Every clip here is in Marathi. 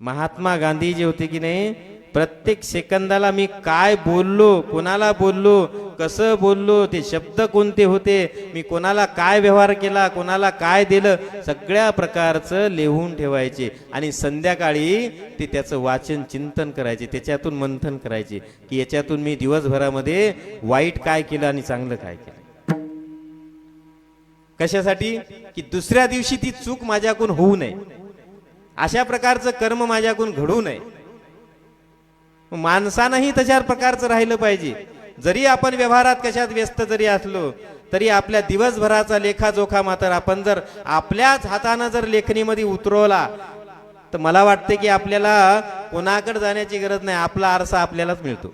महात्मा गांधी जे होते की नाही? प्रत्येक सेकंदाला मी काय बोललो कोणाला बोललो कसं बोललो ते शब्द कोणते होते मी कोणाला काय व्यवहार केला कोणाला काय दिलं सगळ्या प्रकारचं लिहून ठेवायचे. आणि संध्याकाळी ते त्याचं वाचन चिंतन करायचे त्याच्यातून मंथन करायचे की याच्यातून मी दिवसभरामध्ये वाईट काय केलं आणि चांगलं काय केलं. कशासाठी? की दुसऱ्या दिवशी ती चूक माझ्याकडून होऊ नये. अशा प्रकारचं कर्म माझ्याकडून घडू नये. माणसानंही तशा प्रकारचं राहिलं पाहिजे. जरी आपण व्यवहारात कशात व्यस्त जरी असलो तरी आपल्या दिवसभराचा लेखाजोखा मात्र आपण जर आपल्याच हातानं जर लेखणीमध्ये उतरवला तर मला वाटते की आपल्याला कोणाकडे जाण्याची गरज नाही. आपला आरसा आपल्यालाच मिळतो.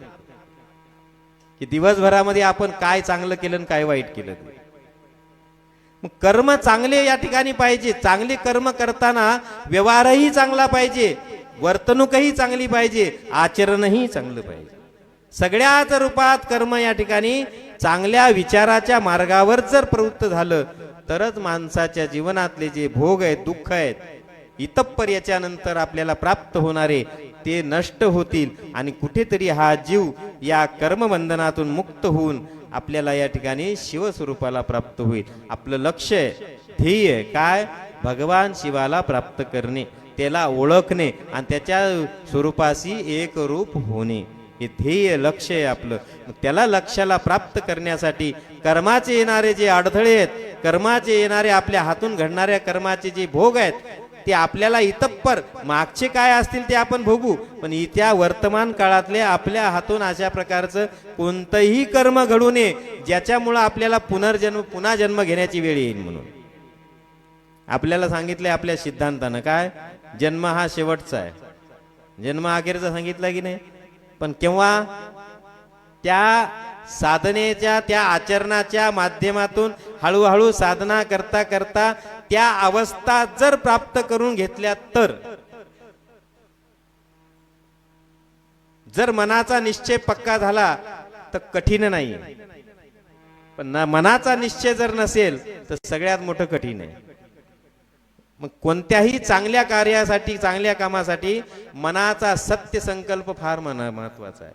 की दिवसभरामध्ये आपण काय चांगलं केलं आणि काय वाईट केलं. मग कर्म चांगले या ठिकाणी पाहिजे. चांगले कर्म करताना व्यवहारही चांगला पाहिजे. वर्तणूकही चांगली पाहिजे. आचरणही चांगलं पाहिजे. सगळ्याच रूपात कर्म या ठिकाणी चांगल्या विचाराच्या मार्गावर जर प्रवृत्त झालं तरच माणसाच्या जीवनातले जे भोग आहेत दुःख आहेत इतप्पर याच्यानंतर आपल्याला प्राप्त होणारे ते नष्ट होतील आणि कुठेतरी हा जीव या कर्मबंधनातून मुक्त होऊन आपल्याला या ठिकाणी शिवस्वरूपाला प्राप्त होईल. आपलं लक्ष आहे ध्येय काय? भगवान शिवाला प्राप्त करणे त्याला ओळखणे आणि त्याच्या स्वरूपाशी एक रूप होणे. हे ध्येय लक्ष आहे आपलं. त्याला लक्षाला प्राप्त करण्यासाठी कर्माचे येणारे जे अडथळे आहेत कर्माचे येणारे आपल्या हातून घडणाऱ्या कर्माचे जे भोग आहेत ते आपल्याला इतप्पर मागचे काय असतील ते आपण भोगू पण इथ्या वर्तमान काळातले आपल्या हातून अशा प्रकारचं कोणतंही कर्म घडू नये ज्याच्यामुळं आपल्याला पुनर्जन्म पुन्हा जन्म घेण्याची वेळ येईल म्हणून. आपल्याला सांगितलंय आपल्या सिद्धांतानं काय? जन्म हा शेवटचा आहे. जन्म अखेरचा सांगितलं की नाही? पण केव्हा? त्या साधनेच्या त्या आचरणाच्या माध्यमातून हळूहळू साधना करता करता त्या अवस्था जर प्राप्त करून घेतल्या तर जर मनाचा निश्चय पक्का झाला तर कठीण नाही. पण मनाचा निश्चय जर नसेल तर सगळ्यात मोठं कठीण आहे. मग कोणत्याही चांगल्या कार्यासाठी चांगल्या कामासाठी मनाचा सत्य संकल्प फार महत्त्वाचा आहे.